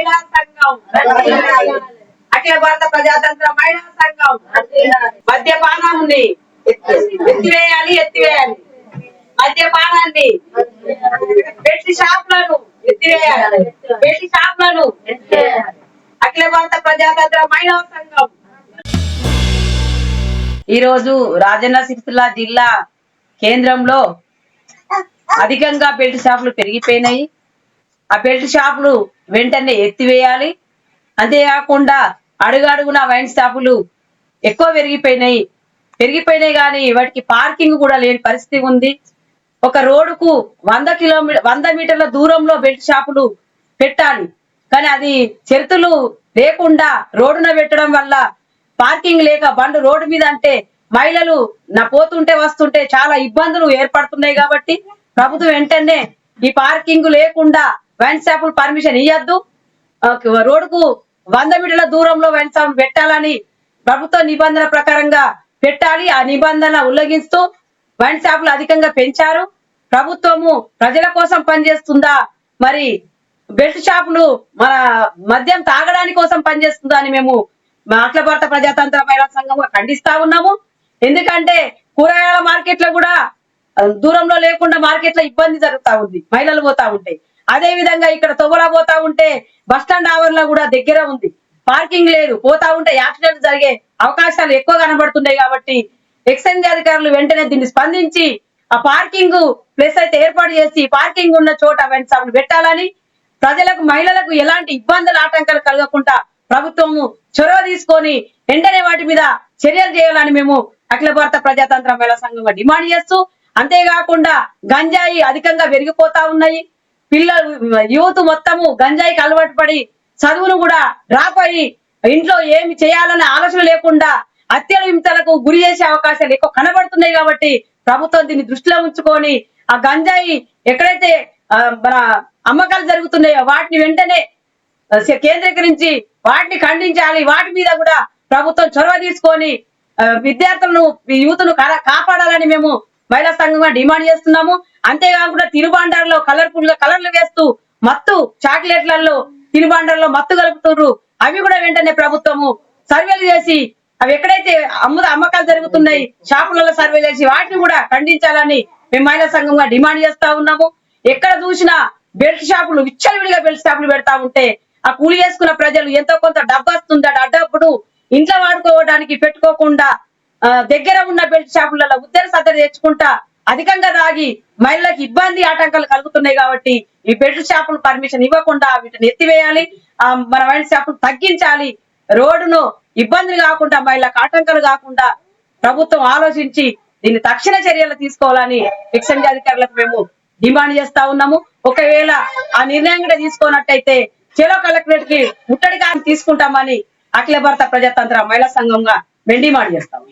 మహిళా సంఘం. అఖిల భారత ప్రజాతంత్ర మహిళా సంఘం. మద్యపానాన్ని ఎత్తివేయాలి ఎత్తివేయాలి. మద్యపానాన్ని పెట్టి షాపులను ఎత్తివేయాలి. పెట్టి షాపులను అఖిల భారత ప్రజాతంత్ర మహిళా సంఘం. ఈ రోజు రాజన్న సిరిసిల్ల జిల్లా కేంద్రంలో అధికంగా బెల్ట్ షాపులు పెరిగిపోయినాయి. ఆ బెల్ట్ షాపులు వెంటనే ఎత్తివేయాలి. అంతేకాకుండా అడుగడుగున వైన్ షాపులు ఎక్కువ పెరిగిపోయినాయి. పెరిగిపోయినాయి కానీ వాటికి పార్కింగ్ కూడా లేని పరిస్థితి ఉంది. ఒక రోడ్డుకు వంద కిలోమీటర్ వంద మీటర్ల దూరంలో బెల్ట్ షాపులు పెట్టాలి. కానీ అది చెరుతులు లేకుండా రోడ్డున పెట్టడం వల్ల పార్కింగ్ లేక బండు రోడ్డు మీద అంటే మహిళలు నా పోతుంటే వస్తుంటే చాలా ఇబ్బందులు ఏర్పడుతున్నాయి కాబట్టి ప్రభుత్వం వెంటనే ఈ పార్కింగ్ లేకుండా వైన్ షాపులు పర్మిషన్ ఇవ్వద్దు రోడ్డుకు వంద మీటర్ల దూరంలో వైన్ షాప్ పెట్టాలని ప్రభుత్వ నిబంధన ప్రకారంగా పెట్టాలి. ఆ నిబంధన ఉల్లంఘిస్తూ వైన్ షాపులు అధికంగా పెంచారు. ప్రభుత్వము ప్రజల కోసం పనిచేస్తుందా? మరి బెల్ట్ షాపులు మన మద్యం తాగడానికి కోసం పనిచేస్తుందా అని మేము అఖిల భారత ప్రజాతంత్ర మహిళా సంఘంగా ఖండిస్తా ఉన్నాము. ఎందుకంటే కూరగాయల మార్కెట్లో కూడా దూరంలో లేకుండా మార్కెట్లో ఇబ్బంది జరుగుతా ఉంది. మహిళలు పోతా ఉంటాయి అదే విధంగా ఇక్కడ తొవ్వలా పోతా ఉంటే బస్ స్టాండ్ ఆవరణలో కూడా దగ్గర ఉంది. పార్కింగ్ లేదు. పోతా ఉంటే యాక్సిడెంట్ జరిగే అవకాశాలు ఎక్కువ కనబడుతున్నాయి కాబట్టి ఎక్సైజ్ అధికారులు వెంటనే దీన్ని స్పందించి ఆ పార్కింగ్ ప్లేస్ అయితే ఏర్పాటు చేసి పార్కింగ్ ఉన్న చోట వెంటనే పెట్టాలని ప్రజలకు మహిళలకు ఎలాంటి ఇబ్బందులు ఆటంకాలు కలగకుండా ప్రభుత్వము చొరవ తీసుకొని వెంటనే వాటి మీద చర్యలు చేయాలని మేము అఖిల భారత ప్రజాతంత్ర మహిళా సంఘంగా డిమాండ్ చేస్తూ అంతేకాకుండా గంజాయి అధికంగా పెరిగిపోతా ఉన్నాయి. పిల్లలు యూత్ మొత్తము గంజాయికి అలవాటు పడి చదువును కూడా డ్రాప్ అయ్యి ఇంట్లో ఏమి చేయాలనే ఆలోచన లేకుండా హత్యల హింసలకు గురి చేసే అవకాశాలు ఎక్కువ కనబడుతున్నాయి కాబట్టి ప్రభుత్వం దీన్ని దృష్టిలో ఉంచుకొని ఆ గంజాయి ఎక్కడైతే మన అమ్మకాలు జరుగుతున్నాయో వాటిని వెంటనే కేంద్రీకరించి వాటిని ఖండించాలి. వాటి మీద కూడా ప్రభుత్వం చొరవ తీసుకొని విద్యార్థులను యూత్ను కాపాడాలని మేము మహిళా సంఘంగా డిమాండ్ చేస్తున్నాము. అంతేకాకుండా తినుబండారులో కలర్ఫుల్గా కలర్లు వేస్తూ మత్తు చాక్లెట్లలో తినుబండారులో మత్తు కలుపుతున్నారు అవి కూడా వెంటనే ప్రభుత్వము సర్వేలు చేసి అవి ఎక్కడైతే అమ్మ అమ్మకాలు జరుగుతున్నాయి షాపులలో సర్వే చేసి వాటిని కూడా ఖండించాలని మేము మహిళా సంఘంగా డిమాండ్ చేస్తా ఉన్నాము. ఎక్కడ చూసినా బెల్ట్ షాపులు విచ్చలవిడిగా బెల్ట్ షాపులు పెడతా ఉంటే ఆ కూలి చేసుకున్న ప్రజలు ఎంతో కొంత డబ్బు వస్తుంది. ఆ డబ్బును ఇంట్లో వాడుకోవడానికి పెట్టుకోకుండా దగ్గర ఉన్న బెల్ట్ షాపులలో ఉద్దరి సద్దరి తెచ్చుకుంటా అధికంగా తాగి మహిళలకు ఇబ్బంది ఆటంకాలు కలుగుతున్నాయి కాబట్టి ఈ బెడ్ షాపులు పర్మిషన్ ఇవ్వకుండా వీటిని ఎత్తివేయాలి. ఆ మన వైన్ షాపులు తగ్గించాలి. రోడ్డును ఇబ్బందులు కాకుండా మహిళలకు ఆటంకాలు కాకుండా ప్రభుత్వం ఆలోచించి దీన్ని తక్షణ చర్యలు తీసుకోవాలని ఎక్సైజ్ అధికారులకు మేము డిమాండ్ చేస్తా ఉన్నాము. ఒకవేళ ఆ నిర్ణయం కూడా తీసుకోనట్టయితే చెలో కలెక్టరేట్కి ముట్టడిగా తీసుకుంటామని అఖిల భారత ప్రజాతంత్ర మహిళా సంఘంగా మేము డిమాండ్ చేస్తాము